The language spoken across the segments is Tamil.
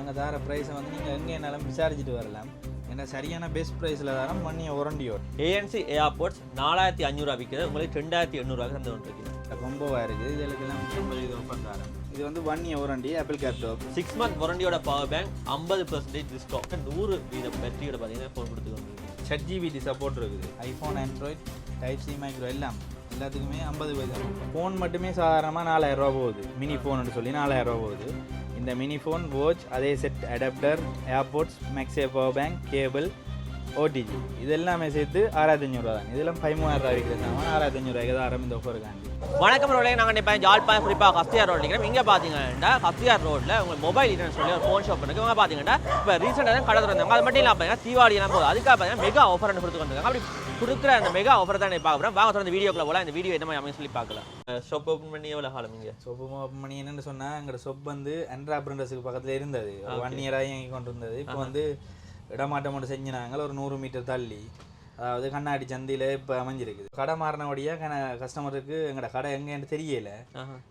நாங்கள் தர ப்ரைஸை வந்து நீங்கள் எங்கே என்னாலும் விசாரிச்சுட்டு வரலாம். ஏன்னா சரியான பெஸ்ட் ப்ரைஸில் தரோம் பண்ணிய உரண்டியோட ஏஎன்சி ஏர்போர்ட்ஸ் நாலாயிரத்தி அஞ்சூறுவா விற்கிறது உங்களுக்கு ரெண்டாயிரத்தி எண்ணூறுவாக்கு தந்து கொண்டிருக்கீங்க ரொம்பவாக இருக்குது இதுக்கெல்லாம் முப்பது இது ஒப்பன் தரம். இது வந்து ஒன் இயர் உரண்டி ஆப்பிள் கேப்டாப் சிக்ஸ் மந்த் வாரண்டியோட பவர் பேங்க் ஐம்பது பர்சன்டேஜ் டிஸ்கவுண்ட் நூறு வீத பேட்டரியோட பார்த்தீங்கன்னா ஃபோன் கொடுத்து கொண்டிருக்கீங்க சட் ஜிபிடி சப்போர்ட் இருக்குது. IPhone Android type C micro எல்லாம். எல்லாத்துக்குமே ஐம்பது பைசா ஃபோன் மட்டுமே சாதாரணமாக நாலாயிரம் ரூபா போகுது. மினி ஃபோன்னு சொல்லி நாலாயிரம் ரூபா போகுது. இந்த மினி ஃபோன் வாட்ச் அதே set adapter AirPods MagSafe power bank cable OTG இது எல்லாமே சேர்த்து ஆறாயிரத்தி அஞ்சூறுவா தான். இதெல்லாம் பதிமூவாயிரம் ரூபாய் விற்கிற சாமான் ஆறாயிரத்தி அஞ்சூறுவாய்க்கு தான் ஆரம்பி இந்த இருக்காங்க வணக்கம் ரோட்ல நாங்கள் இப்போ ஜாழ்ப்பாணம் குறிப்பாக ஹஸ்தியார் ரோடு நிற்கிறோம் இங்கே பார்த்தீங்கன்னா ஹஸ்தியார் ரோட்டில் உங்களுக்கு மொபைல் இன்டர்னஸ் சொல்லி ஒரு ஃபோன் ஷாப் இருக்கு. இவங்க பார்த்தீங்கன்னா இப்போ ரீசெண்டாக தான் கடை திறந்தாங்க. அது மட்டும் இல்லாமல் பார்த்தீங்கன்னா தீபாவளி எல்லாம் போகுது. அதுக்காக பார்த்தீங்கன்னா மெகா ஆஃபர் கொடுத்து வந்திருக்காங்க. அப்படி கொடுக்குற அந்த மெகா ஆஃபர் தான் பார்க்க போகிறோம் வாங்க தொடர்ந்து வீடியோக்குள்ள போல இந்த வீடியோ என்ன மாதிரி அமையும் சொல்லி பார்க்கலாம். ஷாப் ஓப்பன் பண்ணி எவ்வளோ காலம் இங்கே? சொப்பு ஓப்பன் பண்ணி என்னன்னு சொன்னால் எங்களோட சொப் வந்து அண்ட்ரா பிரிண்டர்ஸுக்கு பக்கத்தில் இருந்தது. ஒன் இயராக இயங்கி கொண்டு இருந்தது இப்போ வந்து இடமாட்டம் மட்டும் செஞ்சினாங்க. ஒரு நூறு மீட்டர் தள்ளி. அதாவது கண்ணாடி சந்தையில் இப்போ அமைஞ்சிருக்குது. கடை மாறினபடியாக கஸ்டமருக்கு எங்களோட கடை எங்கேன்னு தெரியல.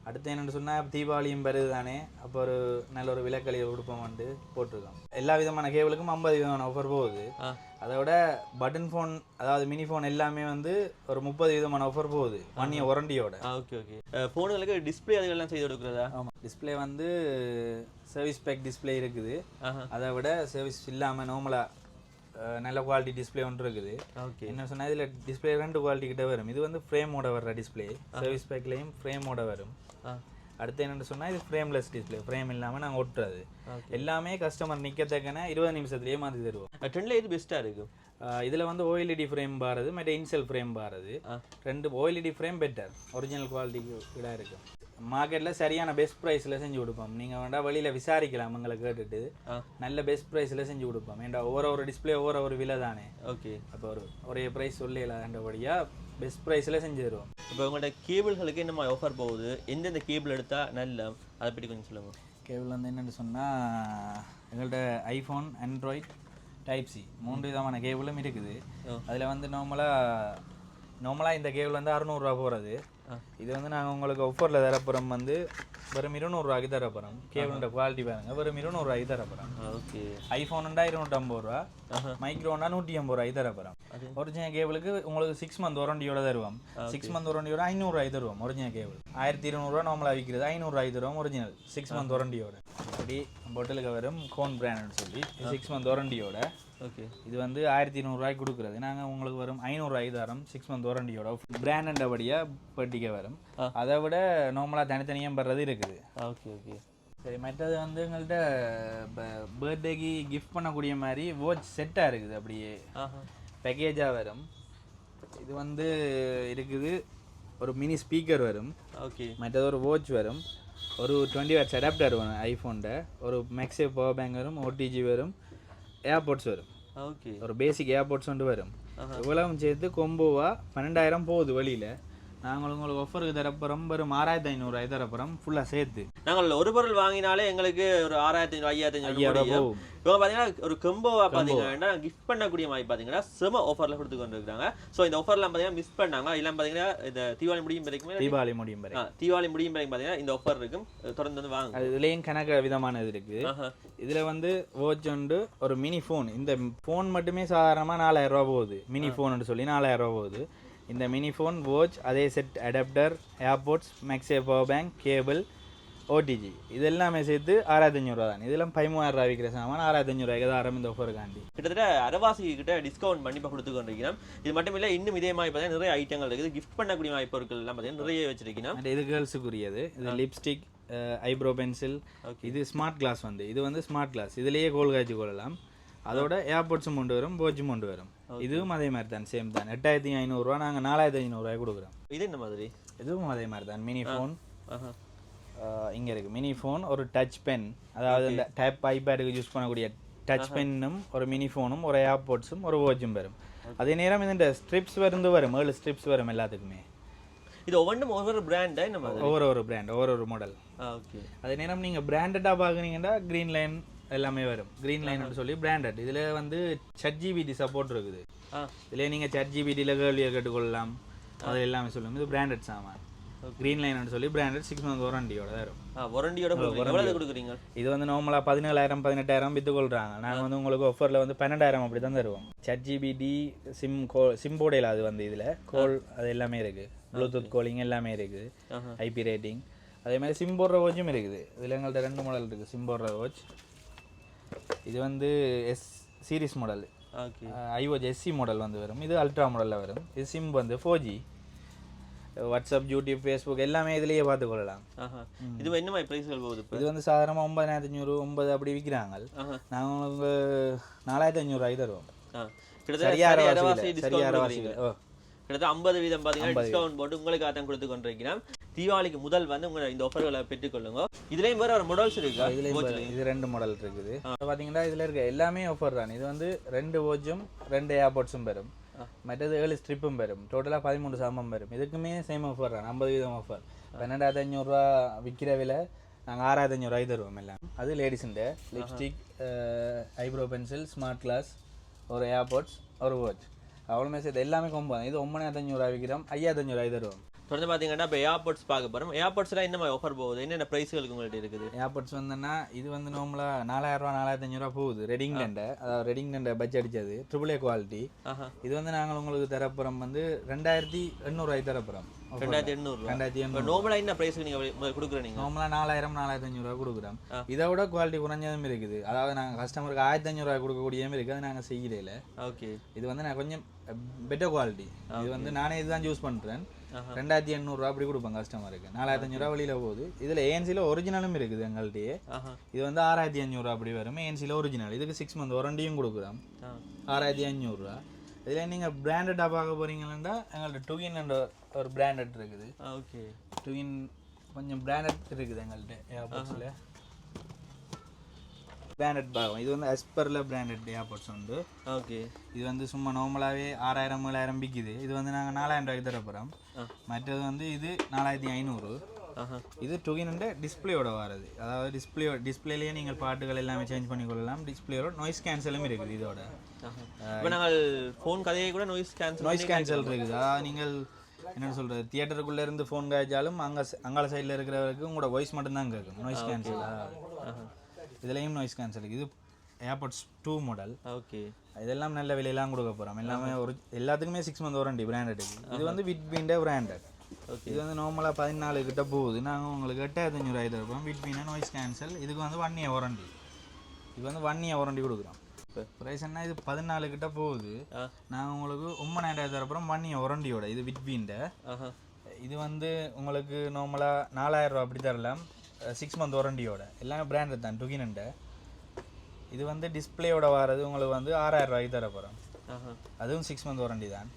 அடுத்து என்னென்னு சொன்னால் தீபாவளியும் வருது தானே அப்போ ஒரு நல்ல ஒரு விலக்களியை கொடுப்போம் வந்து போட்டிருக்கோம். எல்லா விதமான கேபிளுக்கும் ஐம்பது விதமான ஆஃபர் போகுது. அதோட பட்டன் ஃபோன் அதாவது மினி ஃபோன் எல்லாமே வந்து ஒரு முப்பது விதமான ஆஃபர் போகுது ஒன் இயர் ஒரண்டியோட ஓகே ஓகே ஃபோனுங்களுக்கு டிஸ்பிளே அதுகள்லாம் செய்து கொடுக்குறதா? ஆமாம் டிஸ்ப்ளே வந்து சர்வீஸ் பேக் டிஸ்ப்ளே இருக்குது. அதை விட சர்வீஸ் இல்லாமல் நார்மலாக நல்ல குவாலிட்டி டிஸ்ப்ளே ஒன்று இருக்குது. ஓகே என்ன சொன்னால் இதில் டிஸ்ப்ளே ரெண்டு குவாலிட்டி கிட்ட வரும். இது வந்து ஃப்ரேமோட வர்ற டிஸ்ப்ளே சர்வீஸ் பேக்லேயும் ஃப்ரேமோட வரும். அடுத்து என்னென்னு சொன்னால் இது ஃப்ரேம்லெஸ் டிஸ்ப்ளே ஃப்ரேம் இல்லாமல் நாங்கள் ஒட்டுறது. எல்லாமே கஸ்டமர் நிற்கத்தக்கன இருபது நிமிஷத்துலேயே மாற்றி தருவோம். ட்ரெண்டில் எது பெஸ்ட்டாக இருக்கும் இதில் வந்து ஓஎல்இடி ஃப்ரேம் பாருது மற்ற இன்செல் ஃப்ரேம் பாருது. ரெண்டு ஓஎல்இடி ஃப்ரேம் பெட்டர் ஒரிஜினல் குவாலிட்டிக்கு விட இருக்கும் மார்க்கெட்டில் சரியான பெஸ்ட் ப்ரைஸில் செஞ்சு கொடுப்போம். நீங்கள் வேண்டாம் வெளியில் விசாரிக்கலாம் எங்களை கேட்டுட்டு. நல்ல பெஸ்ட் ப்ரைஸில் செஞ்சு கொடுப்போம். ஏன்டா ஒவ்வொரு ஒரு டிஸ்ப்ளே ஒவ்வொரு ஒரு விலை தானே. ஓகே. அப்போ ஒரு ஒரே ப்ரைஸ் சொல்லலாண்டபடியாக பெஸ்ட் ப்ரைஸில் செஞ்சு தருவோம். இப்போ உங்களோட கேபிள்களுக்கு என்ன மாதிரி ஆஃபர் போகுது? எந்தெந்த கேபிள் எடுத்தால் நல்ல? அதை பற்றி கொஞ்சம் சொல்லுங்கள் கேபிள் வந்து என்னென்னு சொன்னால் எங்கள்கிட்ட ஐஃபோன் ஆண்ட்ராய்ட் டைப் சி மூன்று விதமான கேபிளும் இருக்குது. அதில் வந்து நார்மலாக நார்மலாக இந்த கேபிள் வந்து அறநூறுரூவா போகிறது. இது வந்து நாங்கள் உங்களுக்கு ஒஃபரில் தரப்புறம் வந்து வெறும் இருநூறுவாய்க்கு தரப்போகிறோம் கேபிளோட குவாலிட்டி பாருங்கள் வெறும் இருநூறுவாய்க்கு தரப்போகிறோம் ஓகே ஐஃபோனுண்டா இருநூற்றம்பது ரூபா. மைக்ரோனா நூற்றி ஐம்பது ரூபாய் தரப்போகிறோம் ஒரிஜினல் கேபிளுக்கு உங்களுக்கு சிக்ஸ் மந்த் வாரண்டியோட தருவோம். சிக்ஸ் மந்த் வாரண்டியோட ஐநூறுரூவாய் தருவோம் ஒரிஜினல் கேபிள் ஆயிரத்தி இருநூறுவா நார்மலாக விற்கிறது ஐநூறுரூவாய் தருவோம் ஒரிஜினல் சிக்ஸ் மந்த் வாரண்டியோட அப்படி பொட்டலுக்கு வரும் கோன் பிராண்ட்னு சொல்லி. சிக்ஸ் மந்த் வாரண்டியோட ஓகே இது வந்து ஆயிரத்தி நூறுரூவாய்க்கு கொடுக்குறது. நாங்கள் உங்களுக்கு வரும் ஐநூறுரூவாய்க்கு தரோம் சிக்ஸ் மந்த் வாரண்டியோட பிராண்டண்டபடியாக பெட்டிக்க வரும். அதை விட நார்மலாக தனித்தனியாக படுறது இருக்குது. ஓகே ஓகே சரி மற்றது வந்து எங்கள்கிட்ட பர்த்டேக்கு கிஃப்ட் பண்ணக்கூடிய மாதிரி வாட்ச் செட்டாக இருக்குது அப்படியே. பேக்கேஜாக வரும். இது வந்து இருக்குது. ஒரு மினி ஸ்பீக்கர் வரும். ஓகே மற்றது ஒரு வாட்ச் வரும். ஒரு டுவெண்ட்டி வாட்ஸ் அடாப்டர் வரும் ஐஃபோன்ட ஒரு மேக்ஸே பவர் பேங்க் வரும் ஓடிஜி வரும் ஏர்போர்ட்ஸ் வரும். ஓகே ஒரு பேசிக் ஏர்போர்ட்ஸ் வந்து வரும். இவ்வளவும் சேர்த்து கொம்போவா பன்னெண்டாயிரம் போகுது வெளியில் நாங்கள் உங்களுக்கு ஒஃபருக்கு தரப்புறம் வெறும் ஆறாயிரத்தி ஐநூறுரூவாய் தரப்புறம் ஃபுல்லாக சேர்த்து. நாங்கள் ஒரு பொருள் வாங்கினாலே எங்களுக்கு ஒரு ஆறாயிரத்தி ஐநூறு ஐயாயிரத்தி ஐயாயிரம் ஐநூறு இவங்க பார்த்தீங்கன்னா ஒரு கம்போவா பார்த்தீங்கன்னா கிஃப்ட் பண்ணக்கூடிய மாதிரி பார்த்தீங்கன்னா செம ஆஃபரில் கொடுத்து கொண்டு இருக்காங்க ஸோ இந்த ஆஃபர்லாம் பார்த்தீங்கன்னா மிஸ் பண்ணாங்க எல்லாம் பார்த்தீங்கன்னா இந்த தீபாவளி முடியும் வரைக்குமே தீபாவளி முடியும் வரை. ஆ, தீபாவளி முடியும் வரைக்கும் பார்த்தீங்கன்னா இந்த ஆஃபர் இருக்கும். தொடர்ந்து வந்து வாங்க இதுலேயும் கணக்கு விதமானது இருக்குது ஆஹா. இதில் வந்து வாட்ச் உண்டு ஒரு மினி ஃபோன் இந்த ஃபோன் மட்டுமே சாதாரணமாக நாலாயிரம் ரூபா போகுது. மினி ஃபோன்னு சொல்லி நாலாயிரம் ரூபா போகுது. இந்த மினி ஃபோன் வாட்ச் அதே set adapter AirPods MagSafe power bank cable OTG இது எல்லாமே சேர்த்து ஆறாயிரத்தி அஞ்சூறுவா தான் இதெல்லாம் பதிமூவாயிரம் ரூபா விற்கிற சாமான் ஆறாயிரத்தி அஞ்சூறுவாய்க்கு தான் ஆரம்பி இந்த ஆஃபருக்காண்டி கிட்டத்தட்ட அரவாசி கிட்ட டிஸ்கவுண்ட் பண்ணி இப்போ கொடுத்து கொண்டிருக்கிறோம் இது மட்டும் இல்லை இன்னும் இதே மாதிரி பார்த்தீங்கன்னா நிறைய ஐட்டங்கள் இருக்குது. கிஃப்ட் பண்ணக்கூடிய மாதிரி பொருட்கள் எல்லாம் பார்த்தீங்கன்னா நிறைய வச்சிருக்கீங்க இது கேர்ள்ஸுக்குரியது இது லிப்ஸ்டிக் ஐப்ரோ பென்சில் இது ஸ்மார்ட் கிளாஸ் வந்து. இது வந்து ஸ்மார்ட் கிளாஸ் இதுலேயே கோல் காய்ச்சி கொள்ளலாம். அதோட ஏர்போர்ட்ஸும் கொண்டு வரும் போச்சும் கொண்டு வரும். இதுவும் அதே மாதிரி தான் சேம் தான். எட்டாயிரத்தி ஐநூறுரூவா நாங்கள் நாலாயிரத்தி ஐநூறுரூவாய் கொடுக்குறோம். இது என்ன மாதிரி? இதுவும் அதே மாதிரி தான் மினி ஃபோன் இங்கே இருக்குது மினி ஃபோன் ஒரு டச் பென் அதாவது இந்த டேப் ஐபேடுக்கு யூஸ் பண்ணக்கூடிய டச் பென்னும் ஒரு மினி ஃபோனும் ஒரு ஏர்போர்ட்ஸும் ஒரு வாட்சும் வரும். அதே நேரம் இந்த ஸ்ட்ரிப்ஸ் வந்து வரும். ஏழு ஸ்ட்ரிப்ஸ் வரும் எல்லாத்துக்குமே. இது ஒவ்வொன்றும் ஒவ்வொரு பிராண்டா மாதிரி? ஒவ்வொரு ஒரு பிராண்ட் ஒவ்வொரு ஒரு மாடல் ஓகே அதே நேரம் நீங்கள் பிராண்டடாக பார்க்குறீங்கன்னா க்ரீன் லைன் எல்லாமே வரும். க்ரீன் லைன் சொல்லி பிராண்டட் இதில் வந்து சட் ஜிபிடி சப்போர்ட் இருக்குது இதில் நீங்கள் சட் ஜிபிடியில் கேள்வியை கேட்டுக்கொள்ளலாம். அது எல்லாமே சொல்லுங்கள் இது பிராண்டட் சாமான். க்ரீன் லைன் சொல்லி பிராண்டட் சிக்ஸ் மந்த் கொடுக்குறீங்க. எவ்வளவு கொடுக்குறீங்க? இது வந்து நார்மலாக பதினேழாயிரம் பதினெட்டாயிரம் வித்து கொள்றாங்க. நாங்கள் வந்து உங்களுக்கு ஆஃபரில் வந்து பன்னெண்டாயிரம் அப்படி தான் தருவோம். சட் ஜிபிடி சிம் கோ சிம் போடையில் அது வந்து இதில். கோல் அது எல்லாமே இருக்குது ப்ளூடூத் காலிங் எல்லாமே இருக்குது ஆஹா. ஐபி ரேட்டிங் அதே மாதிரி சிம் போடுற வாட்சும் இருக்குது. இதில் எங்கள்கிட்ட ரெண்டு மாடல் இருக்குது சிம் போடுற வாட்ச் இது வந்து எஸ் சீரிஸ் மாடல் ஐஓஜ் எஸ்சி மாடல் வந்து வரும். இது அல்ட்ரா மாடலில் வரும். இது சிம் வந்து four G WhatsApp YouTube Facebook எல்லாமே இதுலேயே பார்த்துக்கொள்ளலாம். ஆஹா. இது என்ன மாதிரி பிரைஸ்கள் போகுது இது வந்து சாதாரணமாக ஒன்பதாயிரத்தி அஞ்சூறு ஒன்பது அப்படி விற்கிறாங்க நாங்கள் உங்களுக்கு நாலாயிரத்தி அஞ்சூறுவாய்க்கு தருவோம். கிட்டத்தட்ட ஐம்பது வீதம் பார்த்தீங்கன்னா டிஸ்கவுண்ட் போட்டு உங்களுக்கு தான் கொடுத்து கொண்டிருக்கிறோம் தீபாவளிக்கு முதல் வந்து உங்களை இந்த ஆஃபர்களை பெற்றுக்கொள்ளுங்க இதுலயும் வேற ஒரு மாடல்ஸ் இருக்கா? இதுல இது ரெண்டு மாடல் இருக்குது. பாத்தீங்கன்னா இதுல இருக்க எல்லாமே ஆஃபர் தான். இது வந்து ரெண்டு வாட்சும் ரெண்டு ஏர்போர்ட்ஸும் வரும் மற்றது ஏழு ஸ்ட்ரிப்பும் வரும் டோட்டலாக பதிமூணு சாமம் வரும் இதுக்குமே சேம் ஆஃபர் தான். ஐம்பது வீதம் ஆஃபர் பன்னெண்டாயிரத்தி அஞ்சூறுரூவா விற்கிற விலை நாங்கள் ஆறாயிரத்தி அஞ்சூறுவாய்க்கு தருவோம் எல்லாம். அது லேடிஸுண்டு lipstick eyebrow pencil smart glass ஒரு ஏர்போர்ட்ஸ் ஒரு வாட்ச் அவ்வளோமே சேர்த்து எல்லாமே கொம்பு. இது ஒம்பதாயிரத்தி அஞ்சூறுவா விற்கிறோம் ஐயாயிரத்தி அஞ்சூறுவாய்க்கு தருவோம். தொடர்ந்து பார்த்தீங்கன்னா இப்போ ஏர்போர்ட்ஸ் பார்க்க போகிறோம் ஏர்போர்ட்ஸ்லாம் என்ன மாதிரி ஆஃபர் போகுது? என்னென்ன ப்ரைஸ்களுக்கு உங்கள்ட்ட இருக்குது? ஏர்போர்ட்ஸ் வந்தோன்னா இது வந்து நார்மலாக நாலாயிரரூவா நாலாயிரத்தி அஞ்சூறுவா போகுது. ரெடிங்லேண்ட அதாவது ரெடிங்லேண்ட பட்ஜெட் அடிச்சது. ட்ரிபிள் ஏ குவாலிட்டி இது வந்து நாங்கள் உங்களுக்கு தரப்புறம் வந்து ரெண்டாயிரத்தி எண்ணூறுவாய்க்கு தரப்புறம் ரெண்டாயிரத்தி எண்ணூறுரூவா ரெண்டாயிரத்தி இப்போ எண்ணூறு நார்மலாக என்ன ப்ரைஸுக்கு நீங்கள் கொடுக்குற நீங்கள் நார்மலாக நாலாயிரம் நாலாயிரத்தி அஞ்சூறுவா கொடுக்குறோம். இதை விட குவாலிட்டி குறைஞ்சதும் இருக்குது. அதாவது நாங்கள் கஸ்டமருக்கு ஆயிரத்தி அஞ்சூறுவா கொடுக்கக்கூடியதும் இருக்குது. அது நாங்கள் செய்கிறதில்ல ஓகே இது வந்து நான் கொஞ்சம் பெட்டர் குவாலிட்டி இது வந்து நானே இதுதான் யூஸ் பண்ணுறேன். ரெண்டாயிரத்தி எண்ணூறுரூவா அப்படி கொடுப்பேன் கஸ்டமருக்கு நாலாயிரத்தி அஞ்சூறுவா வெளியில் போகுது. இதில் ஏஎன்சியில் ஒரிஜினலும் இருக்குது எங்கள்கிட்டயே இது வந்து ஆறாயிரத்தி அஞ்சூறுரூவா அப்படி வரும். ஏஎன்சியில் ஒரிஜினல் இதுக்கு சிக்ஸ் மந்த் வாரண்டியும் கொடுக்குறோம். ஆறாயிரத்தி அஞ்சூறுரூவா இதில் நீங்கள் பிராண்டடாக பார்க்க போகிறீங்கன்னா எங்கள்கிட்ட டுகின் என்ற ஒரு பிராண்டட் இருக்குது. ஓகே டுகின் கொஞ்சம் பிராண்டட் இருக்குது எங்கள்கிட்ட ஏர்போர்ட்ஸில் பிராண்டட் பாகம் இது வந்து அஸ்பரில் பிராண்டட் ஏர்போர்ட்ஸ் உண்டு. ஓகே இது வந்து சும்மா நார்மலாகவே ஆறாயிரம் ஏழாயிரம் விற்கிது இது வந்து நாங்கள் நாலாயிரம் ரூபாய்க்கு ஆ. மற்றது வந்து இது நாலாயிரத்தி ஐநூறு. இது டுகினுண்ட டிஸ்பிளேயோட வரது. அதாவது டிஸ்பிளே டிஸ்பிளேலேயே நீங்கள் பாட்டுகள் எல்லாமே சேஞ்ச் பண்ணி கொள்ளலாம். டிஸ்பிளேயோட நாய்ஸ் கேன்சலும் இருக்குது இதோட. இப்போ நாங்கள் ஃபோன் கதையை கூட நோய்ஸ் கேன்சல் நாய்ஸ் கேன்சல் இருக்குது. அதாவது நீங்கள் என்ன சொல்கிறது தியேட்டருக்குள்ளே இருந்து ஃபோன் காய்ச்சாலும் அங்கே அங்கால சைடில் இருக்கிறவருக்கு உங்களோட வாய்ஸ் மட்டும்தான் கேட்கும். நாய்ஸ் கேன்சல் இதுலேயும் நாய்ஸ் கேன்சல் இது ஏர்போர்ட்ஸ் டூ மாடல் ஓகே இதெல்லாம் நல்ல விலையெல்லாம் கொடுக்க போகிறோம் எல்லாமே ஒரு எல்லாத்துக்குமே சிக்ஸ் மந்த் வாரண்டி பிராண்டடுக்கு இது வந்து விட்பீண்ட பிராண்டட் இது வந்து நார்மலாக பதினாலு கிட்ட போகுது. நாங்கள் உங்களுக்கு எட்டாயிரத்தி அஞ்சூறு தருவோம் விட்பீனா நாய்ஸ் கேன்சல் இதுக்கு வந்து ஒன் இயர் வாரண்டி இது வந்து ஒன் இயர் வாரண்டி கொடுக்குறோம். இப்போ ப்ரைஸ் என்ன? இது பதினாலு கிட்ட போகுது. நாங்கள் உங்களுக்கு ஒம்பதாயிரம் தரப்புறம் ஒன் இயர் வாரண்டியோட இது விட்பீண்ட ஆஹா. இது வந்து உங்களுக்கு நார்மலாக நாலாயிரம் ரூபா அப்படி தரலாம். சிக்ஸ் மந்த் வாரண்டியோட எல்லாமே பிராண்டட் தான் டுகினண்ட இது வந்து டிஸ்பிளேயோட வர்றது உங்களுக்கு வந்து ஆறாயிரம் ரூபாய்க்கு தர போகிறோம் ஆஹா. அதுவும் சிக்ஸ் மந்த் வாரண்டி தான்.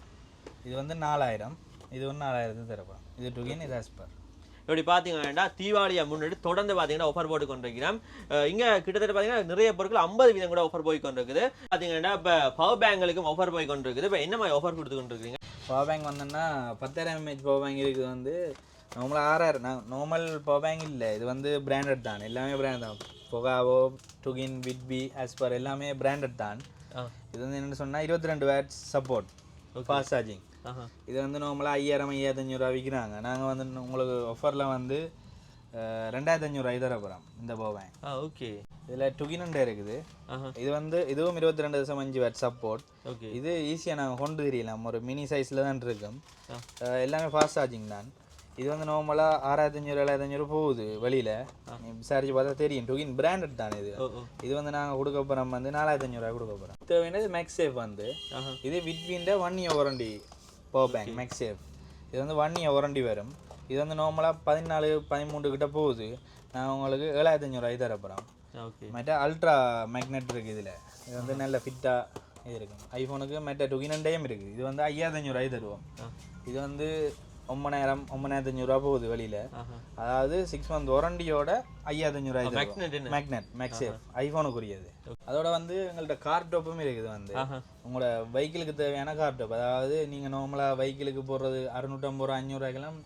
இது வந்து நாலாயிரம் இது வந்து நாலாயிரத்துக்கு தரப்போம் இது டுகின் இது ஆஸ்பர் இப்படி பார்த்தீங்கன்னா தீபாவளியை முன்னாடி தொடர்ந்து பார்த்தீங்கன்னா ஆஃபர் போட்டு கொண்டிருக்கிறோம். இங்க கிட்டத்தட்ட பார்த்தீங்கன்னா நிறைய பொருட்கள் ஐம்பது வீதம் கூட ஆஃபர் போய் கொண்டிருக்குது. பார்த்தீங்கன்னா இப்போ பவர் பேங்களுக்கும் ஆஃபர் போய் கொண்டிருக்குது. இப்போ என்ன மாதிரி ஆஃபர் கொடுத்து கொண்டிருக்கீங்க பவர் பேங்க் வந்தோன்னா பத்தாயிரம் எம்ஏஹெச் பவர் பேங்க் இருக்குது வந்து நார்மலாக ஆறாயிரம் நான் நார்மல் பவர் பேங்க் இல்லை. இது வந்து பிராண்டட் தான். எல்லாமே பிராண்ட் தான். பொகாவோ டுகின் விட்பி ஆஸ்பர் எல்லாமே பிராண்டட் தான். இது வந்து என்ன சொன்னால் இருபத்தி ரெண்டு வேட்ஸ் சப்போர்ட் ஃபாஸ்ட் சார்ஜிங் இது வந்து நார்மலாக ஐயாயிரம் ஐயாயிரத்தஞ்சூறுவா விற்கிறாங்க நாங்கள் வந்து உங்களுக்கு ஆஃபரில் வந்து ரெண்டாயிரத்தி அஞ்சூறுவாய்க்கு தர போகிறோம் இந்த பவர் ஆ ஓகே. இதில் டுகினண்டே இருக்குது. இது வந்து இதுவும் இருபத்தி ரெண்டு தசம் அஞ்சு வேட் சப்போர்ட் ஓகே. இது ஈஸியாக நாங்கள் கொண்டு தெரியலாம். ஒரு மினி சைஸில் தான் இருக்கும். எல்லாமே ஃபாஸ்ட் சார்ஜிங் தான். இது வந்து நார்மலாக ஆறாயிரத்தி அஞ்சூறு ஏழாயிரத்தி அஞ்சூறு போகுது வெளியில். விசாரிச்சு பார்த்தா தெரியும். டுகின் பிராண்டட் தான் இது. இது வந்து நாங்கள் கொடுக்க போகிறோம் வந்து நாலாயிரத்தி அஞ்சூறுவா கொடுக்க போகிறோம் தேவையானது மேக்ஸ் சேஃப் வந்து. இது விட்வீன்ட one year warranty power bank MagSafe இது வந்து ஒன் இயர் வாரண்டி வரும். இது வந்து நார்மலாக பதினாலு பதிமூன்று கிட்ட போகுது. நான் உங்களுக்கு ஏழாயிரத்தி அஞ்சூறுவாய்க்கு தர போகிறோம் ஓகே மற்ற அல்ட்ரா மேக்னெட் இருக்குது இதில். இது வந்து நல்ல ஃபிட்டாக இது இருக்கும் ஐஃபோனுக்கு மற்ற டுகினண்டையும் இருக்குது இது வந்து ஐயாயிரத்தி அஞ்சூறுவாய் தருவோம். இது வந்து ஒம்பதாயிரம் ஒம்பதாயிரத்தி அஞ்சூறுவா போகுது வெளியில். அதாவது சிக்ஸ் மந்த் வாரண்டியோட ஐயாயிரத்தி அஞ்சூறுவாய் மேக்னெட் மேக்ஸேஃப் ஐஃபோனுக்குரியது அதோட வந்து எங்கள்கிட்ட கார் டாப்பும் இருக்குது வந்து. உங்களோட வெஹிக்கிளுக்கு தேவையான கார் டாப் அதாவது நீங்கள் நார்மலாக வெஹிக்கிளுக்கு போடுறது அறுநூற்றம்பது ரூபா அஞ்சூறுவாய்க்கெல்லாம்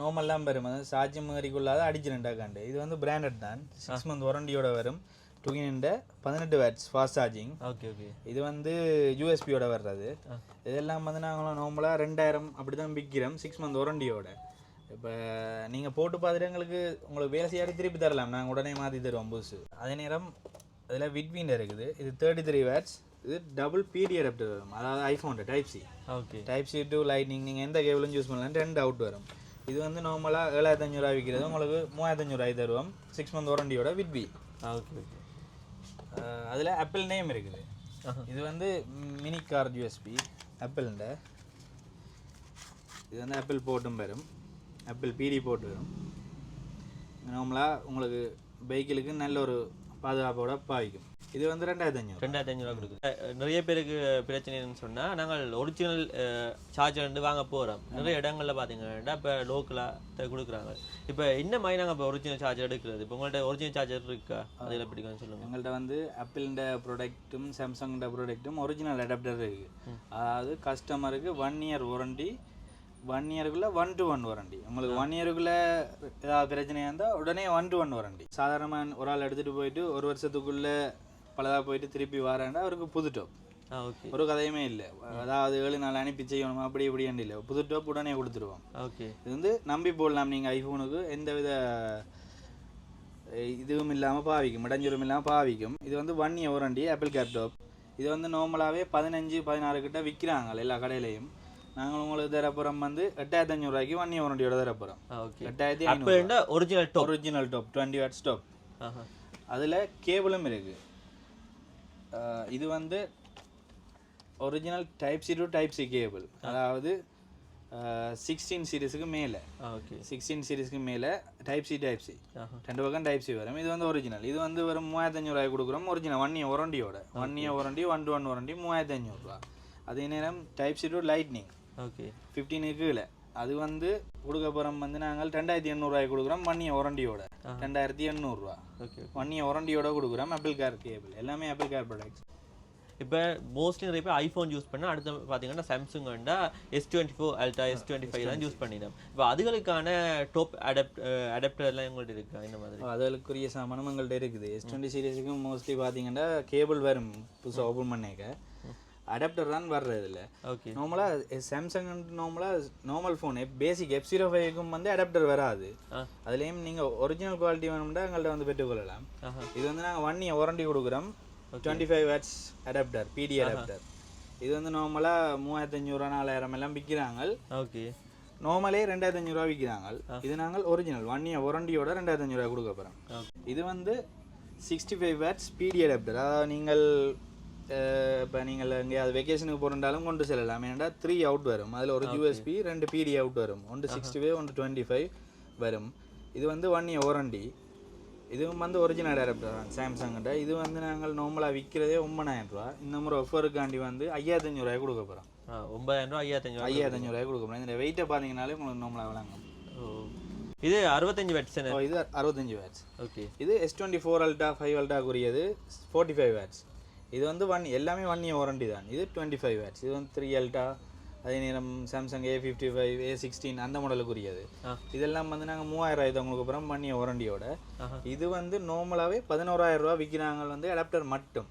நார்மல்லாம் வரும் அது சார்ஜ் மாதிரிக்குள்ளாத அடிச்சு ரெண்டாக்காண்டு இது வந்து பிராண்டட் தான். சிக்ஸ் மந்த் வாரண்டியோட வரும். டுகினிண்ட பதினெட்டு watts fast charging okay okay இது வந்து யூஎஸ்பியோட வர்றது. இதெல்லாம் வந்து நாங்களும் நார்மலாக ரெண்டாயிரம் அப்படி தான் விற்கிறோம் சிக்ஸ் மந்த் வாரண்டியோட இப்போ நீங்கள் போட்டு பார்த்துட்டு எங்களுக்கு உங்களுக்கு வேலை செய்யாடி திருப்பி தரலாம். நாங்கள் உடனே மாற்றி தருவோம் புதுசு. அதே நேரம் அதில் விட்வீன் இருக்குது. இது தேர்ட்டி த்ரீ வேட்ஸ் இது டபுள் பிடி அடாப்டர் வரும். அதாவது iPhone type C okay type C to lightning நீங்கள் எந்த கேபிளும் யூஸ் பண்ணலாம். ரெண்டு அவுட் வரும். இது வந்து நார்மலாக ஏழாயிரத்தி அஞ்சூறுவா விற்கிறது உங்களுக்கு மூவாயிரத்தி அஞ்சூறுவாய் தருவோம். சிக்ஸ் மந்த் வாரண்டியோட வித் பி ஓகே ஓகே அதில் ஆப்பிள் நேம் இருக்குது. இது வந்து மினி கார் யூஎஸ்பி ஆப்பிள்ண்ட இது வந்து ஆப்பிள் போட்டும் வரும் ஆப்பிள் பிடி போட்டு வரும். நார்மலாக உங்களுக்கு பைக்கிலுக்கு நல்ல ஒரு பாதுகாப்போட பாவிக்கும். இது வந்து ரெண்டாயிரத்தி அஞ்சூறு ரெண்டாயிரத்தி அஞ்சூறுவா கொடுக்குது. நிறைய பேருக்கு பிரச்சனைன்னு சொன்னால் நாங்கள் ஒரிஜினல் சார்ஜர் வந்து வாங்க போகிறோம் நிறைய இடங்கள்ல பார்த்தீங்கன்னா இப்போ லோக்கலாக கொடுக்குறாங்க. இப்போ என்ன மாதிரி நாங்கள் இப்போ ஒரிஜினல் சார்ஜர் எடுக்கிறது? இப்போ உங்கள்ட்ட ஒரிஜினல் சார்ஜர் இருக்கா? அதில் பிடிக்கும்னு சொல்லுங்கள் எங்கள்கிட்ட வந்து ஆப்பிள்ண்ட ப்ராடக்ட்டும் சாம்சங்கோட ப்ராடக்ட்டும் ஒரிஜினல் அடாப்டர் இருக்குது அதாவது கஸ்டமருக்கு ஒன் இயர் வாரண்டி ஒன் இயருக்குள்ளே ஒன் டு ஒன் வாரண்டி உங்களுக்கு ஒன் இயருக்குள்ளே ஏதாவது பிரச்சனையாக இருந்தால் உடனே ஒன் டு ஒன் வாரண்டி சாதாரணமாக ஒரு ஆள் எடுத்துகிட்டு போயிட்டு ஒரு வருஷத்துக்குள்ளே பலதாக போயிட்டு திருப்பி வரேன்டா அவருக்கு புது டோப் ஒரு கதையுமே இல்லை. அதாவது ஏழு நாள் அனுப்பி செய்யணுமா அப்படி இப்படி இல்லை புது டோப் உடனே கொடுத்துருவோம். ஓகே. இது வந்து நம்பி போடலாம் நீங்கள் ஐஃபோனுக்கு எந்தவித அஹ், இதுவும் இல்லாமல் பாவிக்கும். இடைஞ்சலும் இல்லாமல் பாவிக்கும். இது வந்து ஒன் இயர் வாரண்டி ஆப்பிள் கேப்டாப் இது வந்து நார்மலாகவே பதினஞ்சு பதினாறு கிட்ட விற்கிறாங்க எல்லா கடையிலையும். நாங்கள் உங்களுக்கு தரப்புறம் வந்து எட்டாயிரத்தி அஞ்சூறுரூவாய்க்கு ஒன் இயர் வாரண்டியோட தரப்புறம் எட்டாயிரத்தி original top original top twenty watts top அதில் கேபிளும் இருக்குது இது வந்து original type C to type C cable அதாவது சிக்ஸ்டீன் சீரீஸுக்கு மேலே. ஓகே சிக்ஸ்டீன் சீரீஸ்க்கு மேலே டைப் சி டைப் சி ரெண்டு பக்கம் டைப் சி வரும். இது வந்து ஒரிஜினல் இது வந்து வெறும் மூவாயிரத்தி அஞ்சூறுவாய் கொடுக்குறோம். Original one year வாரண்டியோட one year warranty one to one warranty மூவாயிரத்தி அஞ்சூறுரூவா அதே நேரம் type C to lightning okay ஃபிஃப்டீனுக்கு கீழே. அது வந்து கொடுக்க போகிறோம் வந்து நாங்கள் ரெண்டாயிரத்தி எண்ணூறுவாய் கொடுக்குறோம் ஒன் இயர் வாரண்டியோட ரெண்டாயிரத்தி எண்ணூறுரூவா ஓகே ஒன் இயர் வாரண்டியோட கொடுக்குறோம் ஆப்பிள் கார் கேபிள் எல்லாமே ஆப்பிள் கார் ப்ராடக்ட்ஸ் இப்போ மோஸ்ட்லி நிறைய பேர் ஐஃபோன் யூஸ் பண்ணால் அடுத்து பார்த்தீங்கன்னா சாம்சங் வேண்டா S twenty four ultra S twenty five தான் யூஸ் பண்ணினோம். இப்போ அதுகளுக்கான டாப் அடாப்ட் அடாப்டர்லாம் உங்கள்ட்ட இருக்கா? இந்த மாதிரி? அதுக்குரிய சாமானம் எங்கள்கிட்ட இருக்குது. எஸ் டுவெண்ட்டி சீரீஸுக்கு மோஸ்ட்லி பார்த்தீங்கன்னா கேபிள் வரும். புதுசாக ஓப்பன் பண்ணிக்க. அடாப்டர் தான் வர்றது இல்லை ஓகே நார்மலாக சாம்சங் நார்மலாக normal phone basic F zero ஃபைவ்க்கும் வந்து அடாப்டர் வராது. அதுலேயும் நீங்கள் ஒரிஜினல் குவாலிட்டி வேணும்னா எங்கள்கிட்ட வந்து பெற்றுக்கொள்ளலாம் இது வந்து நாங்கள் ஒன் இயர் வாரண்டி கொடுக்குறோம். Twenty five watts adapter PD adapter இது வந்து நார்மலாக மூவாயிரத்தி அஞ்சூறுவா நாலாயிரம் எல்லாம் விற்கிறாங்க ஓகே நார்மலே ரெண்டாயிரத்தி அஞ்சூறுவா விற்கிறாங்க இது நாங்கள் ஒரிஜினல் ஒன் இயர் வாரண்டியோட ரெண்டாயிரத்தி அஞ்சூறுவா கொடுக்க போகிறோம் இது வந்து sixty five watts PD adapter அதாவது நீங்கள் இப்போ நீங்கள் எங்கேயாவது வெக்கேஷனுக்கு போகிறதாலும் கொண்டு செல்லலாம். ஏன்னா த்ரீ அவுட் வரும். அதில் ஒரு யூஎஸ்பி ரெண்டு பிடி அவுட் வரும். ஒன்று சிக்ஸ்டி ஃபைவ் ஒன்று டுவெண்ட்டி ஃபைவ் வரும். இது வந்து ஒன் இயர் வாரண்டி இதுவும் வந்து ஒரிஜினல் அடாப்டர் தான் சாம்சங்கிட்ட இது வந்து நாங்கள் நார்மலாக விற்கிறதே ஒன்பதாயிரம் ரூபா இந்த முறை ஒஃபருக்காண்டி வந்து ஐயாயிரத்தி அஞ்சூறுவாய் கொடுக்க போகிறோம் ஒன்பதாயிரம் ரூபா ஐயாயிரத்தி அஞ்சூறு ஐயாயிரத்தி அஞ்சூறுவாய் கொடுக்க போகிறோம் இந்த வெயிட்டை பார்த்தீங்கனாலே உங்களுக்கு நார்மலாக விளங்கும். இது அறுபத்தஞ்சு வெட்ஸ் இது அறுபத்தஞ்சு வேட்ஸ் ஓகே இது S twenty four ultra five அல்டாக்குரியது forty five watts இது வந்து ஒன் எல்லாமே ஒன் இயர் வாரண்டி தான். இது டுவெண்ட்டி ஃபைவ் வேட்ஸ் இது வந்து த்ரீ அல்டா அதே நேரம் Samsung A fifty five A sixteen அந்த மாடலுக்குரியது. இதெல்லாம் வந்து நாங்கள் மூவாயிரம் ஆயுதம் உங்களுக்கு அப்புறம் ஒன் இயர் வாரண்டியோட. இது வந்து நார்மலாகவே பதினோராயிரம் ரூபா விற்கிறாங்க வந்து அடாப்டர் மட்டும்.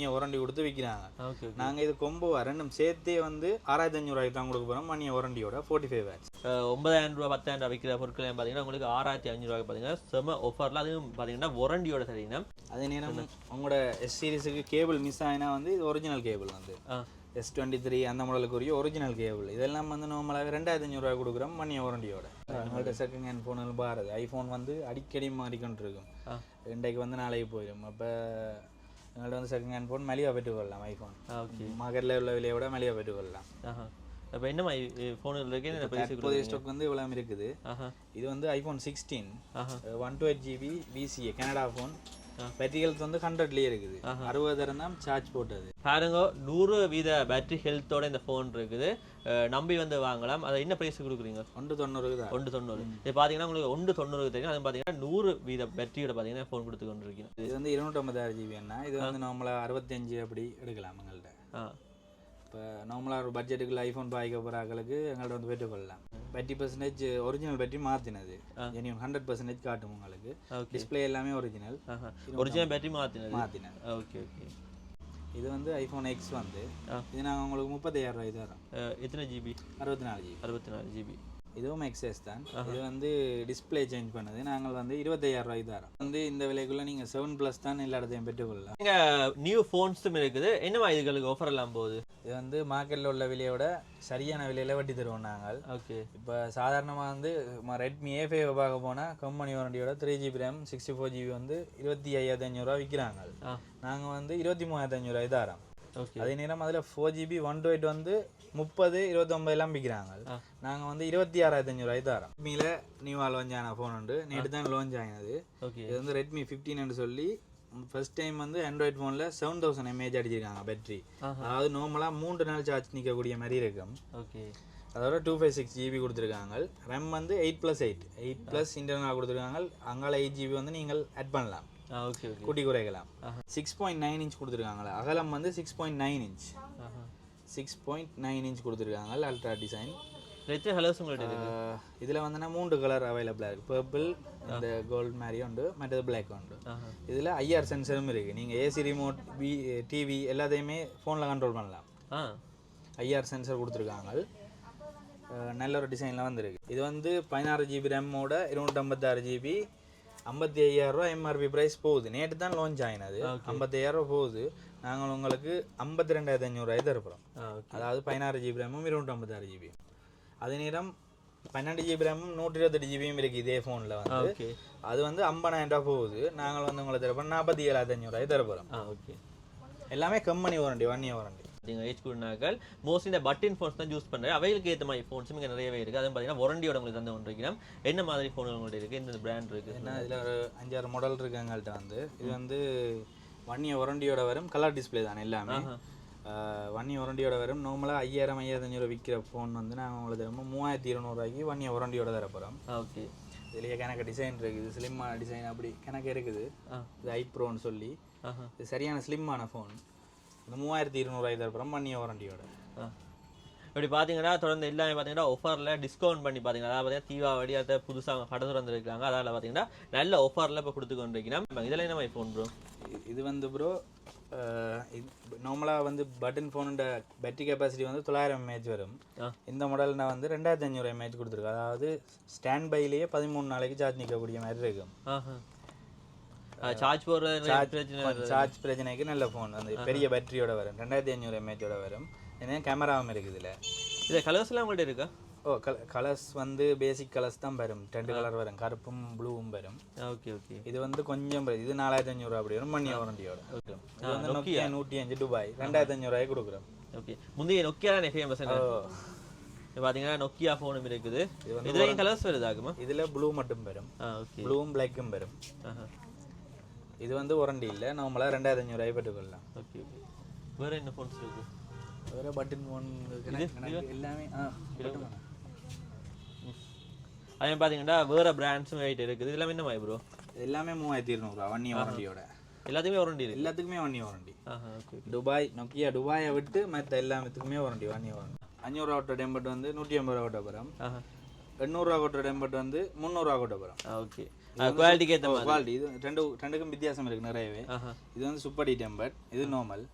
இயர் வாரண்டி கொடுத்து விற்கிறாங்க ஓகே நாங்கள் இது கொம்போ ரெண்டும் சேர்த்தே வந்து ஆறாயிரத்தி அஞ்சூறுவாய்க்கு தான் கொடுக்க போகிறோம் ஒன் இயர் வாரண்டியோட ஃபோர்ட்டி ஃபைவ் வேட்ஸ் ஒன்பதாயிரம் ரூபா பத்தாயிரம் ரூபா விற்கிற பொருட்கள் பார்த்தீங்கன்னா உங்களுக்கு ஆறாயிரத்தி அஞ்சூறுவாய்க்கு பார்த்தீங்கன்னா செம ஆஃபரில் அதுவும் பார்த்தீங்கன்னா ஒரண்டியோட சரிங்கன்னா அதே நேரம் உங்களோட எஸ் சீரிஸுக்கு கேபிள் மிஸ் ஆகினா வந்து இது ஒரிஜினல் கேபிள் வந்து. எஸ் டுவெண்ட்டி த்ரீ அந்த மாடலுக்குரிய ஒரிஜினல் கேபிள் இதெல்லாம் வந்து நார்மலாக ரெண்டாயிரத்தி அஞ்சூறுரூவா கொடுக்குறோம் மணி வாரண்டியோட உங்கள்கிட்ட செகண்ட் ஹேண்ட் ஃபோன் பாருது. ஐஃபோன் வந்து அடிக்கடி மாறிக்கொண்டு இருக்கும். இன்றைக்கு வந்து நாளைக்கு போயிடும் அப்போ எங்கள்கிட்ட வந்து செகண்ட் ஹேண்ட் ஃபோன் மலிவாக பெற்றுக்கொள்ளலாம் ஐஃபோன் ஓகே மார்க்கெட்டில் உள்ள விலையை விட மலிவாக பெற்றுக்கொள்ளலாம் இப்போ என்ன மாதிரி ஃபோன் இருக்கு தற்போதைய ஸ்டாக் வந்து இவ்வளோ இருக்குது. இது வந்து iPhone sixteen one two eight GB V C A Canada phone battery health வந்து ஹண்ட்ரட்லேயே இருக்குது. அறுபதாயிரம் தான் சார்ஜ் போட்டது. பாருங்க நூறு வீத பேட்டரி ஹெல்த்தோட இந்த ஃபோன் இருக்குது. நம்பி வந்து வாங்கலாம். அதை என்ன ப்ரைஸ் கொடுக்குறீங்க? ஒன்று தொண்ணூறுக்கு தான். ஒன்று தொண்ணூறு. இது பார்த்தீங்கன்னா உங்களுக்கு ஒன்று தொண்ணூறுக்கு தெரியும். அது பார்த்தீங்கன்னா நூறு வீத பேட்டரியோட பார்த்தீங்கன்னா ஃபோன் கொடுத்து கொண்டு இருக்கீங்க இது வந்து இருநூற்றம்பதாயிரம் ஜிபி என்ன? இது வந்து நார்மலாக அறுபத்தஞ்சு அப்படி எடுக்கலாம் எங்கள்கிட்ட ஆ. இப்போ நார்மலாக ஒரு பட்ஜெட்டுக்குள்ள ஐஃபோன் பாய்க்க போகிறாங்களுக்கு எங்கள்கிட்ட வந்து பெற்றுக்கொள்ளலாம் பேட்டரி பர்சன்டேஜ் ஒரிஜினல் பேட்டரி மாற்றினது ஜெனியூன் ஹண்ட்ரட் பர்சன்டேஜ் காட்டும் உங்களுக்கு. டிஸ்ப்ளே எல்லாமே ஒரிஜினல் ஒரிஜினல் பேட்டரி மாற்றினது மாற்றினது ஓகே ஓகே இது வந்து ஐஃபோன் எக்ஸ் வந்து. இது நாங்கள் உங்களுக்கு முப்பத்தாயிரம் ரூபாய் தரோம் எத்தனை ஜிபி அறுபத்தி நாலு ஜிபி அறுபத்தி நாலு ஜிபி இதுவும் எக்ஸஸ் தான். இது வந்து டிஸ்ப்ளே சேஞ்ச் பண்ணுது. நாங்கள் வந்து இருபத்தையாயிரம் ரூபாய்க்கு தரோம். வந்து இந்த விலைக்குள்ள நீங்கள் செவன் ப்ளஸ் தான் எல்லா இடத்தையும் பெற்றுக்கொள்ளலாம். இங்க நியூ ஃபோன்ஸும் இருக்குது. என்னமா இதுகளுக்கு ஆஃபர் எல்லாம் போகுது? இது வந்து மார்க்கெட்டில் உள்ள விலையை விட சரியான விலையில வட்டி தருவோம் நாங்கள். ஓகே இப்போ சாதாரணமாக வந்து ரெட்மி ஏ ஃபைவ் பார்க்க போனால் company வாரண்டியோட three GB RAM sixty four GB வந்து இருபத்தி ஐயாயிரத்தி அஞ்சூறுரூவா விற்கிறாங்க. நாங்கள் வந்து இருபத்தி மூவாயிரத்தி அஞ்சூறுரூவாய் தரோம். அதே நேரம் அதில் four GB one two eight வந்து முப்பது இருபத்தொம்பது எல்லாம் விற்கிறாங்க. நாங்கள் வந்து இருபத்தி ஆறாயிரத்தி அஞ்சூறுவாய் தரோம் மீல நியூவாக லான்ச் ஆன ஃபோன் உண்டு. நேற்று தான் லான்ச் ஆகினது ஓகே இது வந்து ரெட்மி ஃபிஃப்டின்னு சொல்லி ஃபர்ஸ்ட் டைம் வந்து ஆண்ட்ராய்ட் ஃபோனில் seven thousand M A H அடிச்சிருக்காங்க பேட்டரி. அதாவது நார்மலாக மூன்று நாள் சார்ஜ் நிற்கக்கூடிய மாதிரி இருக்கும். ஓகே அதோட டூ ஃபைவ் சிக்ஸ் ஜிபி கொடுத்துருக்காங்க. ரேம் வந்து eight plus eight eight plus internal கொடுத்துருக்காங்க. அங்கால எயிட் ஜிபி வந்து நீங்கள் ஆட் பண்ணலாம். கூட்டி குறைக்கலாம் ஆஹா. சிக்ஸ் பாயிண்ட் நைன் இன்ச் கொடுத்துருக்காங்களா அகலம் வந்து six point nine inch six point nine inch கொடுத்துருக்காங்க அல்ட்ரா டிசைன் எத்தனை கலர்ஸ் உங்கள்ட்ட இருக்கு. இதில் வந்துன்னா மூன்று கலர் அவைலபிளாக இருக்குது பர்பிள் இந்த கோல்டு மாதிரி உண்டு மற்றது பிளாக் உண்டு. இதில் ஐஆர் சென்சரும் இருக்குது நீங்கள் ஏசி ரிமோட் வி டிவி எல்லாத்தையுமே ஃபோனில் கண்ட்ரோல் பண்ணலாம். ஐஆர் சென்சர் கொடுத்துருக்காங்க நல்ல ஒரு டிசைனில் வந்திருக்கு. இது வந்து பதினாறு ஜிபி ரேமோட இருநூற்றம்பத்தாறு ஜிபி ஐம்பத்தி ஐயாயிரரூவா எம்ஆர்பி ப்ரைஸ் போகுது. நேற்று தான் லான்ச் ஆகினது ஐம்பத்தி ஐயாயிரரூவா போகுது. நாங்கள் உங்களுக்கு ஐம்பத்தி ரெண்டாயிரத்தி ஐநூறுரூவாய் ஓகே அதாவது பதினாறு ஜிபி ரேமும் இருநூற்றம்பத்தாறு ஜிபி அதே நேரம் பன்னெண்டு ஜிபி ரேமும் நூற்றி இருபத்தெட்டு ஜிபியும் இருக்குது இதே ஃபோனில் வந்து. அது வந்து ஐம்பதாயிரம் ரூபா போகுது. நாங்கள் வந்து உங்களுக்கு தரப்போம் நாற்பத்தி ஏழாயிரத்தி ஐநூறுரூவாய் தரப்போகிறோம் எல்லாமே company warranty one year warranty நீங்கள் ஏஜ் கூடினாக்கள் மோஸ்ட்லி இந்த பட்டன் ஃபோன்ஸ் தான் யூஸ் பண்ணுறேன் அவைகளுக்கு ஏற்ற மாதிரி ஃபோன்ஸும் இங்கே நிறையவே இருக்குது அதுவும் பார்த்தீங்கன்னா வாரண்டியோட உங்களுக்கு தந்து கொண்டு இருக்கிறோம் என்ன மாதிரி ஃபோன் உங்கள்ட்ட இருக்குது இந்த பிராண்ட் இருக்குது ஏன்னா இதில் ஒரு அஞ்சாறு மாடல் இருக்கு எங்கள்கிட்ட வந்து. இது வந்து ஒன் இயர் வாரண்டியோட வரும். கலர் டிஸ்ப்ளே தானே எல்லாமே. ஒன் இயர் வாரண்டியோட வரும். நார்மலாக ஐயாயிரம் ஐயாயிரத்தி அஞ்சூறு விற்கிற ஃபோன் வந்து நாங்கள் உங்களுக்கு தரும்போது மூவாயிரத்தி இருநூறுவாய்க்கு ஒன் இயர் வாரண்டியோட தரப்போகிறோம் ஆ ஓகே இதுலேயே கணக்கு டிசைன் இருக்குது. ஸ்லிம்மான டிசைன் அப்படி கணக்கு இருக்குது. இது ஐப்ரோன்னு சொல்லி. இது சரியான ஸ்லிம்மான ஃபோன் இந்த மூவாயிரத்தி இருநூறுவாய் ஒன் இயர் வாரண்டியோட ஆ. இப்படி பார்த்தீங்கன்னா தொடர்ந்து எல்லாமே பார்த்தீங்கன்னா ஆஃபரில் டிஸ்கவுண்ட் பண்ணி பார்த்தீங்கன்னா அதாவது பார்த்தீங்கன்னா தீபாவளி அதை புதுசாக கடை திறந்துருக்காங்க அதால் பார்த்தீங்கன்னா நல்ல ஆஃபரில் இப்போ கொடுத்து கொண்டு இருக்கிறோம் இதில் என்ன ஃபோன் ப்ரோ இது வந்து ப்ரோ நார்மலாக வந்து பட்டன் ஃபோனோட பேட்டரி கெப்பாசிட்டி வந்து தொள்ளாயிரம் எம்ஏஹெச் வரும். இந்த மாடல்னா வந்து ரெண்டாயிரத்தி அஞ்சூறு எம்ஏஹெச் கொடுத்துருக்கு. அதாவது ஸ்டாண்ட் பைலேயே பதிமூணு நாளைக்கு சார்ஜ் நிற்கக்கூடிய மாதிரி இருக்கும். சார்ஜ் பிரச்சனை சார்ஜ் பிரச்சனைக்கு நல்ல ஃபோன் வந்து பெரிய பேட்டரியோட வரும். ரெண்டாயிரத்தி அஞ்சூறு எம்ஏஹெச்சோட வரும். ஏன்னா கேமராவும் இருக்குது இதில். இதில் கலர்ஸ்லாம் உங்கள்ட்ட இருக்கா? ஓ கல கலர்ஸ் வந்து பேசிக் கலர்ஸ் தான் வரும். ரெண்டு கலர் வரும். கருப்பும் ப்ளூவும் வரும். ஓகே ஓகே இது வந்து கொஞ்சம் இது நாலாயிரத்தி அஞ்சூறு அப்படி வரும். மணி வாரண்டியோட இது வந்து நோக்கியா நூற்றி அஞ்சு துபாய் ரெண்டாயிரத்தி அஞ்சூறுவாய் கொடுக்குறோம். ஓகே முந்தைய நொக்கியா தான் ஃபேமஸ் பார்த்தீங்கன்னா நொக்கியா ஃபோனும் இருக்குது. இதுலேயும் கலர்ஸ் வருதாகுமா இதில் ப்ளூ மட்டும் வரும். ப்ளூவும் பிளாக்கும் வரும். ஆஹா. இது வந்து வாரண்டி இல்லை. நார்மலாக ரெண்டாயிரத்தி அஞ்சூறுவாய் பெற்றுக்கொள்ளலாம் ஓகே ஓகே வேறு என்ன ஃபோன்ஸ் இருக்குது வேறு பட்டன் ஃபோன் எல்லாமே ஆ. அதே பார்த்தீங்கன்னா வேறு பிராண்ட்ஸும் வெயிட் இருக்குது. இதெல்லாம் என்ன ப்ரோ எல்லாமே மூவாயிரத்தி இருநூறுவா ஒன் இயர் வாரண்டியோட எல்லாத்தையுமே வாரண்டி இருக்கு? எல்லாத்துக்குமே one year warranty Dubai Nokia துபாயை விட்டு மற்ற எல்லாத்துக்குமே வாரண்டி ஒன் இயர் வாரண்டி அஞ்சூறுவா ஓட்ட டெம்பட் வந்து நூற்றி ஐம்பது ரூபா ஓட்ட போகிறோம் ஆஹா. எண்ணூறுவா ஓட்ட டெம்பட் வந்து முந்நூறுவா ஓட்ட போகிறோம் ஓகே குவாலிட்டிக்கு ஏற்ற மாதிரி. குவாலிட்டி இது ரெண்டு ரெண்டுக்கும் வித்தியாசம் இருக்குது நிறையவே. இது வந்து சூப்பர் டி டெம்பட் இது நார்மல்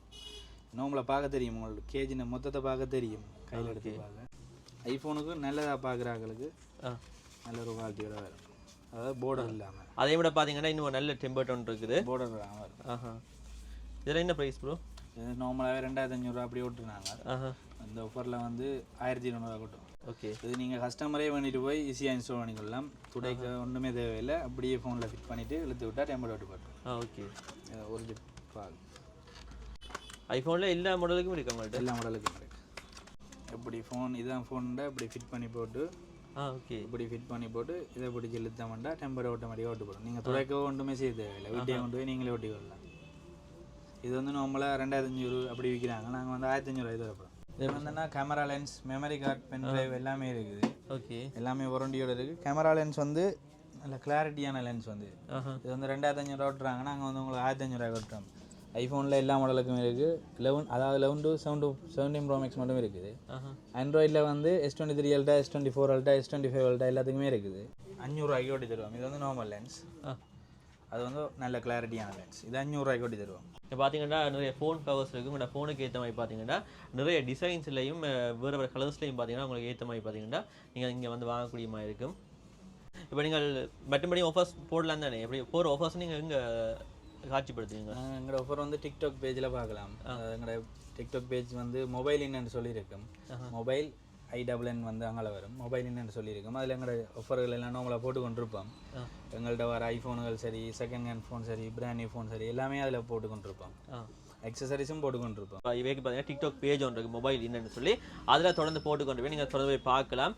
நார்மலை பார்க்க தெரியும் உங்களுக்கு. கேஜின மொத்தத்தை பார்க்க தெரியும் கையில் எடுத்து பார்க்க. ஐஃபோனுக்கு நல்லதாக பார்க்குறாங்களுக்கு நல்ல ஒரு குவாலிட்டியோட வரும். அதாவது போர்டர் இல்லாமல் அதே விட பார்த்தீங்கன்னா இன்னும் நல்ல டெம்பர்ட் ஒன்று இருக்குது. போர்டர் வரும். ஆஹா. இதில் என்ன ப்ரைஸ் ப்ரோ இது நார்மலாகவே ரெண்டாயிரத்தி அஞ்சூறுரூவா அப்படி ஓட்டுருந்தாங்க அந்த ஆஃபரில் வந்து ஆயிரத்தி இருநூறுவா கொட்டும். ஓகே இது நீங்கள் கஸ்டமரே பண்ணிட்டு போய் ஈஸியாக இன்ஸ்டால் பண்ணிக்கொள்ளலாம் துடைக்க ஒன்றுமே தேவையில்லை. அப்படியே ஃபோனில் ஃபிட் பண்ணிவிட்டு இழுத்து விட்டால் டெம்பர் ஓட்டு போட்டோம் ஆ ஓகே ஒரு பால் ஐஃபோனில் எல்லா மாடலுக்கும் இருக்கு உங்கள்கிட்ட எல்லா மாடலுக்கும் இருக்கு. எப்படி ஃபோன் இதான் ஃபோன்ட இப்படி ஃபிட் பண்ணி போட்டு ஆ ஓகே இப்படி ஃபிட் பண்ணி போட்டு இதை பிடிச்சி இழுத்தோம்னா டெம்பர் ஆட்டோமேட்டிக்காக ஓட்டு போடும். நீங்கள் துடைக்க ஒன்றுமே செய்ய தேவையில்லை. வீட்டையே கொண்டு போய் நீங்களே ஓட்டி கொள்ளலாம். இது வந்து நார்மலாக ரெண்டாயிரத்தி அஞ்சூறு அப்படி விற்கிறாங்க நாங்கள் வந்து ஆயிரத்தி அஞ்சூறு இது வைப்போம் இது வந்துன்னா camera lens memory card pen drive எல்லாமே இருக்குது. ஓகே. எல்லாமே வாரண்டியோட இருக்குது கேமரா லென்ஸ் வந்து நல்ல கிளாரிட்டியான லென்ஸ் வந்து. இது வந்து ரெண்டாயிரத்தி அஞ்சூறு ஓட்டுறாங்க நாங்கள் வந்து உங்களுக்கு ஆயிரத்தி அஞ்சூறுவா ஓட்டுறோம் ஐஃபோனில் எல்லா மாடலுக்கும் இருக்குது லெவன் அதாவது eleven to seven to seventeen pro max மட்டும் இருக்குது. ஆண்ட்ராய்டில் வந்து S twenty three ultra S twenty four ultra S twenty five ultra எல்லாத்துக்குமே இருக்குது. அஞ்சூறுவாய்க்கு ஓட்டி தருவோம் இது வந்து நார்மல் லென்ஸ் அது வந்து நல்ல கிளாரிட்டியான லென்ஸ் இது அஞ்சூறுரூவாய்க்கு கொட்டி தருவோம் இப்போ பார்த்தீங்கன்னா நிறைய ஃபோன் கவர்ஸ் இருக்குது உங்களோட ஃபோனுக்கு ஏற்ற மாதிரி பார்த்தீங்கன்னா நிறைய டிசைன்ஸ்லையும் வேறு வேறு கலர்ஸ்லையும் பார்த்தீங்கன்னா உங்களுக்கு ஏற்ற மாதிரி பார்த்தீங்கன்னா நீங்கள் இங்கே வந்து வாங்கக்கூடிய மாதிரி இருக்கும். இப்போ நீங்கள் மற்றபடி ஆஃபர்ஸ் போடலாம் தானே? எப்படி போகிற ஆஃபர்ஸ் நீங்கள் எங்கே காட்சிப்படுத்துவீங்க? எங்களோட ஒஃபர் வந்து டிக்டாக் பேஜில் பார்க்கலாம் எங்களோட டிக்டாக் பேஜ் வந்து மொபைல் என்னன்னு சொல்லியிருக்கும் மொபைல் ஐ டபுள் என் வந்து அங்கே வரும். மொபைல் என்னன்னு சொல்லியிருக்கும். அதில் எங்களோட ஆஃபர்கள் எல்லாம் நம்மளை போட்டு கொண்டிருப்போம். எங்கள்கிட்ட வர ஐஃபோனுகள் சரி செகண்ட் ஹேண்ட் ஃபோன் சரி பிராண்ட் நியூ ஃபோன் சரி எல்லாமே அதில் போட்டு கொண்டிருப்போம். எக்ஸசரிஸும் போட்டு கொண்டிருப்போம் இப்போ இவைக்கு பார்த்தீங்கன்னா டிக்டாக் பேஜ் ஒன்று இருக்குது மொபைல் என்னன்னு சொல்லி. அதில் தொடர்ந்து போட்டு கொண்டு போய் நீங்கள் தொடர்ந்து போய் பார்க்கலாம்.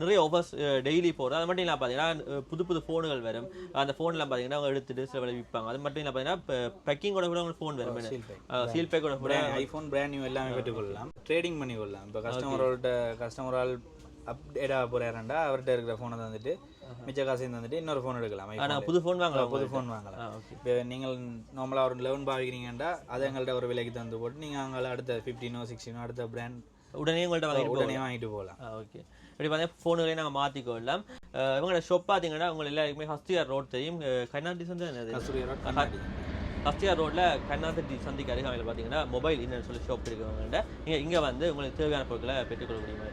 நிறைய ஆஃபர்ஸ் டெய்லி போகிறோம் அது மட்டும் இல்லாமல் பார்த்தீங்கன்னா புது புது ஃபோனுகள் வரும். அந்த ஃபோனில் பார்த்தீங்கன்னா அவங்க எடுத்துட்டு சில வேலை விற்பாங்க அது மட்டும் இல்லாமல் பார்த்தீங்கன்னா பேக்கிங்கோட கூட உங்களுக்கு ஃபோன் வரும். சீல் பேக் சீல் பேக்கோட கூட ஐஃபோன் பிராண்ட் நியூ எல்லாமே பெற்றுக்கொள்ளலாம். ட்ரேடிங் பண்ணி கொள்ளலாம் இப்போ கஸ்டமரோட கஸ்டமரால் அப்டேட் ஆக போகிறாருண்டா அவர்கிட்ட இருக்கிற ஃபோனை தந்துட்டு மிச்ச காசையும் தந்துட்டு இன்னொரு ஃபோன் எடுக்கலாம் ஆனால். புது ஃபோன் வாங்கலாம் புது ஃபோன் வாங்கலாம். இப்போ நீங்கள் நார்மலாக ஒரு லெவன் பாவிக்கிறீங்கன்னா அதை எங்கள்கிட்ட ஒரு விலைக்கு தந்து போட்டு நீங்கள் அங்கே அடுத்த ஃபிஃப்டீனோ சிக்ஸ்டீனோ அடுத்த பிராண்ட் உடனே உங்கள்கிட்ட வாங்கிட்டு உடனே வாங்கிட்டு போகலாம். ஓகே இப்படி பார்த்தீங்கன்னா ஃபோனுகளையும் நாங்கள் மாற்றிக்கொள்ளலாம் இவங்களோட ஷாப் பார்த்தீங்கன்னா உங்களை எல்லாருக்குமே ஹஸ்தியார் ரோட் தெரியும். கர்நாடி சந்தை என்னது கஸ்தூரி ரோட் கண்ணாடி. ஃபஸ்டியார் ரோட்டில் கண்ணாசட்டி சந்திக்கு அருகாமையில் பார்த்தீங்கன்னா மொபைல் இன்னும் சொல்லி ஷாப் இருக்கிறவங்கள்ட்ட நீங்கள் இங்கே வந்து உங்களுக்கு தேவையான பொருட்களை பெற்றுக்கொள்ள முடியுமா?